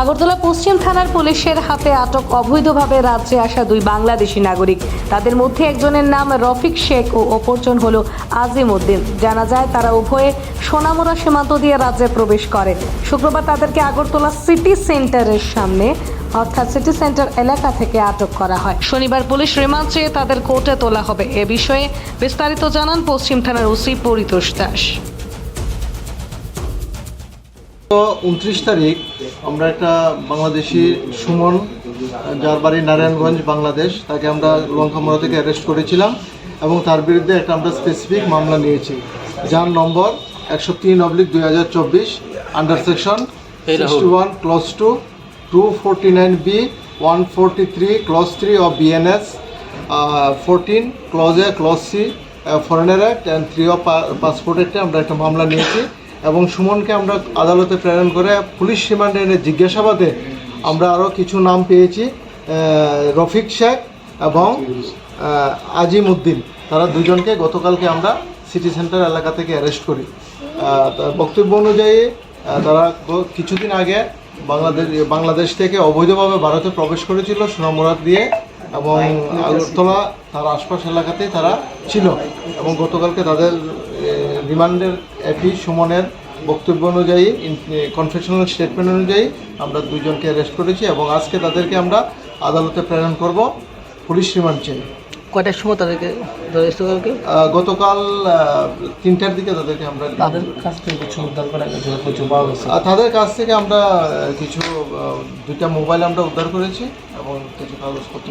আগরতলা পশ্চিম থানার পুলিশের হাতে আটক অবৈধভাবে রাজ্যে আসা দুই বাংলাদেশি নাগরিক। তাদের মধ্যে একজনের নাম রফিক শেখ ও অপরজন হল আজিম উদ্দিন। জানা যায়, তারা উভয়ে সোনামুড়া সীমান্ত দিয়ে রাজ্যে প্রবেশ করে। শুক্রবার তাদেরকে আগরতলা সিটি সেন্টারের সামনে, অর্থাৎ সিটি সেন্টার এলাকা থেকে আটক করা হয়। শনিবার পুলিশ রিমান্ড চেয়ে তাদের কোর্টে তোলা হবে। এ বিষয়ে বিস্তারিত জানান পশ্চিম থানার ওসি পরিতোষ দাস। উনত্রিশ তারিখ আমরা একটা বাংলাদেশি সুমন যার বাড়ি নারায়ণগঞ্জ বাংলাদেশ তাকে আমরা লঙ্কামোড়া থেকে অ্যারেস্ট করেছিলাম এবং তার বিরুদ্ধে একটা আমরা স্পেসিফিক মামলা নিয়েছি। যার নম্বর একশো তিন অবলিক দুই হাজার চব্বিশ under section sixty one clause two two forty nine B one forty three clause three of BNS fourteen clause A clause C foreigner act and three of passport অ্যাক্টে আমরা একটা মামলা নিয়েছি। এবং সুমনকে আমরা আদালতে প্রেরণ করে পুলিশ রিমান্ডে এনে জিজ্ঞাসাবাদে আমরা আরও কিছু নাম পেয়েছি রফিক শেখ এবং আজিম উদ্দিন। তারা দুজনকে গতকালকে আমরা সিটি সেন্টার এলাকা থেকে অ্যারেস্ট করি। বক্তব্য অনুযায়ী তারা কিছুদিন আগে বাংলাদেশ বাংলাদেশ থেকে অবৈধভাবে ভারতে প্রবেশ করেছিল সোনামুরাদ দিয়ে। এবং আগরতলা তার আশপাশ এলাকাতেই তারা ছিল। এবং গতকালকে তাদের রিমান্ডের এপি সুমনের বক্তব্য অনুযায়ী কনফেশনাল স্টেটমেন্ট অনুযায়ী আমরা দুজনকে অ্যারেস্ট করেছি এবং আজকে তাদেরকে আমরা আদালতে প্রেরণ করব। পুলিশ রিমান্ড চেয়ে কয়টার সময় তাদেরকে গতকাল তিনটার দিকে তাদেরকে আমরা তাদের কাছ থেকে কিছু উদ্ধার করা কিছু পাওয়া গেছে? আর তাদের কাছ থেকে আমরা কিছু দুইটা মোবাইল আমরা উদ্ধার করেছি। এবং কিছু কাগজপত্র